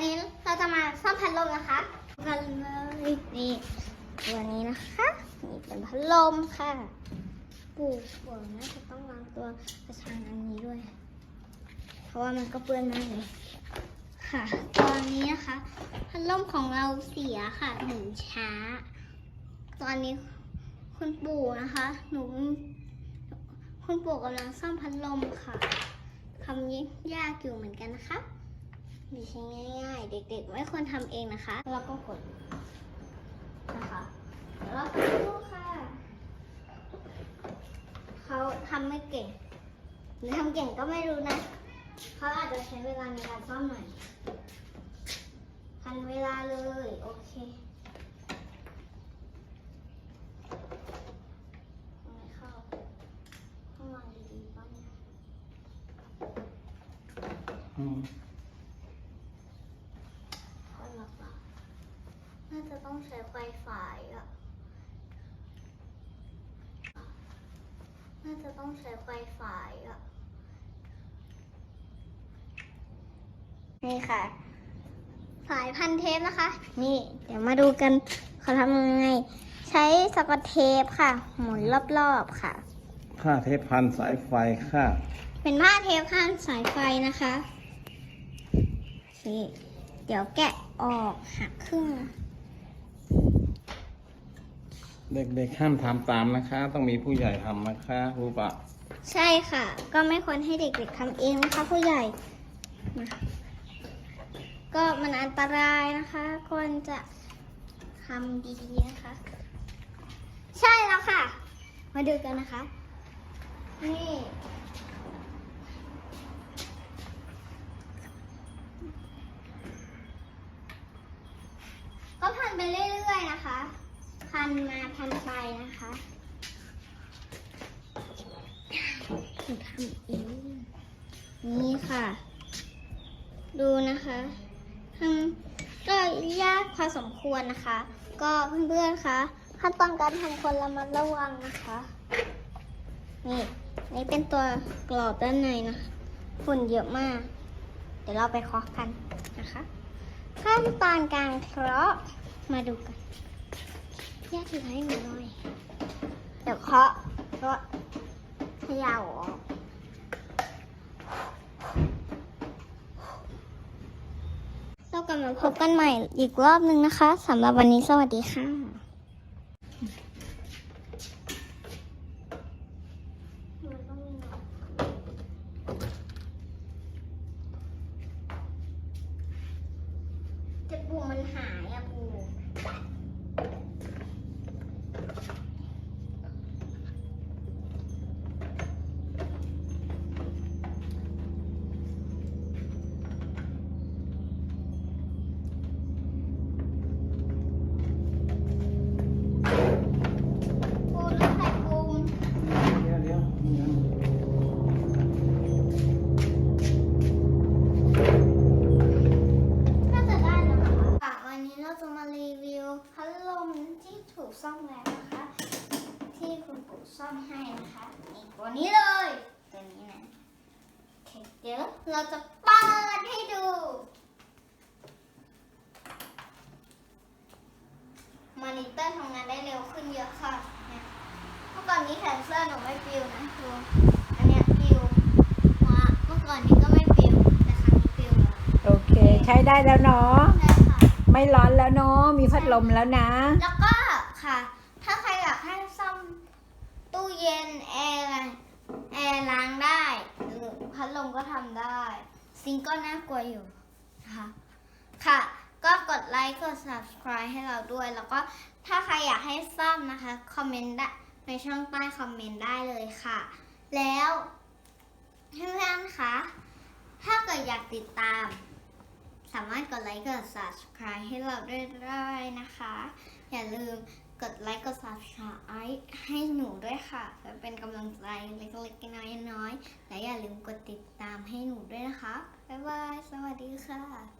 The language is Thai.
วันนี้เราจะมาซ่อมพัดลมนะคะกันเลยนี่ตัวนี้นะคะ นี่เป็นพัดลมค่ะปู่ปู่น่าจะต้องวางตัวกระชังอันนี้ด้วย เพราะว่ามันก็เปื้อนมากเลยค่ะ ตอนนี้นะคะ พัดลมของเราเสียค่ะหนึ่งช้า ตอนนี้คุณปู่นะคะ หนูคุณปู่กำลังซ่อมพัดลมค่ะทำยากอยู่เหมือนกันนะคะ ไม่ใช่ง่ายๆ เด็กๆ ไม่ควรทำเองนะคะ แล้วก็กดนะคะเดี๋ยวเราไปดูค่ะ เขาทำไม่เก่งหรือทำเก่งก็ไม่รู้นะ เขาอาจจะใช้เวลาในการซ่อมหน่อยทันเวลาเลย โอเคเอาไม่เข้าต้องวางดีๆป้อง อืม คนหรอกเปล่าน่า จะต้องใช้ไฟฟ้าอะ น่าจะต้องใช้ไฟฟ้าอะ นี่ค่ะสายพันเทปนะคะ นี่ เดี๋ยวมาดูกันเขาทำยังไง ใช้สกอตเทปค่ะ หมุนรอบๆค่ะ ค่าเทปพันสายไฟค่ะเป็นผ้าเทปข้างสายไฟนะคะนี่เดี๋ยวแกะออกหักครึ่ง เด็กๆห้ามทำตามนะคะ ต้องมีผู้ใหญ่ทำนะคะรู้ปะใช่ค่ะ ก็ไม่ควรให้เด็กๆทำเองนะคะ ผู้ใหญ่มาก็มันอันตรายนะคะควรจะทำดีๆนะคะ ใช่แล้วค่ะ มาดูกันนะคะ นี่ ก็พันไปเรื่อยๆนะคะ พัน มาพันไปนะคะหนูทำเองนี่ค่ะ ดูนะคะทำก็ยากพอสมควรนะคะ ก็เพื่อนๆคะขั้นตอนการทำคนระมัดระวังนะคะ นี่นี่เป็นตัวกรอบด้านในนะฝุ่นเยอะมาก เดี๋ยวเราไปเคาะกันนะคะ ขั้นตอนการเคาะมาดูกัน ยกถือให้หนูหน่อย เดี๋ยวเคาะเคาะเขย่าออกเรากลับมาพบกันใหม่อีกรอบนึงนะคะสำหรับวันนี้สวัสดีค่ะจะปูมันหายอะปูปู ซ่อมแล้วนะคะ ที่คุณปู่ซ่อมให้นะคะนี่ตัวนี้เลยตัวนี้นะโอเคเดี๋ยวเราจะเปิดให้ดู มอนิเตอร์ทำงานได้เร็วขึ้นเยอะค่ะเนี่ยเมื่อก่อนนี้แขนเสื้อหนูไม่ปลิวนะดูอันเนี้ยปลิวว่าเมื่อก่อนนี้ก็ไม่ปลิวแต่ครั้งนี้ปลิวแล้วโอเค ใช้ได้แล้วเนาะ ใช่ค่ะ ไม่ร้อนแล้วเนาะ มีพัดลมแล้วนะ แล้วก็ ค่ะ ถ้าใครอยากให้ซ่อมตู้เย็นแอร์แอร์ล้างได้หรือพัดลมก็ทำได้ ซิงก็น่ากลัวอยู่นะคะค่ะ ก็กดไลค์กด subscribe ให้เราด้วย แล้วก็ถ้าใครอยากให้ซ่อมนะคะ คอมเมนต์ได้ในช่องใต้คอมเมนต์ได้เลยค่ะ แล้วเพื่อนๆคะถ้าเกิดอยากติดตาม สามารถกดไลค์กด subscribe ให้เราด้วยได้นะคะ อย่าลืม กดไลค์กด subscribe ให้หนูด้วยค่ะเพื่อเป็นกำลังใจเล็กๆน้อยๆและอย่าลืมกดติดตามให้หนูด้วยนะคะ บ๊ายบาย สวัสดีค่ะ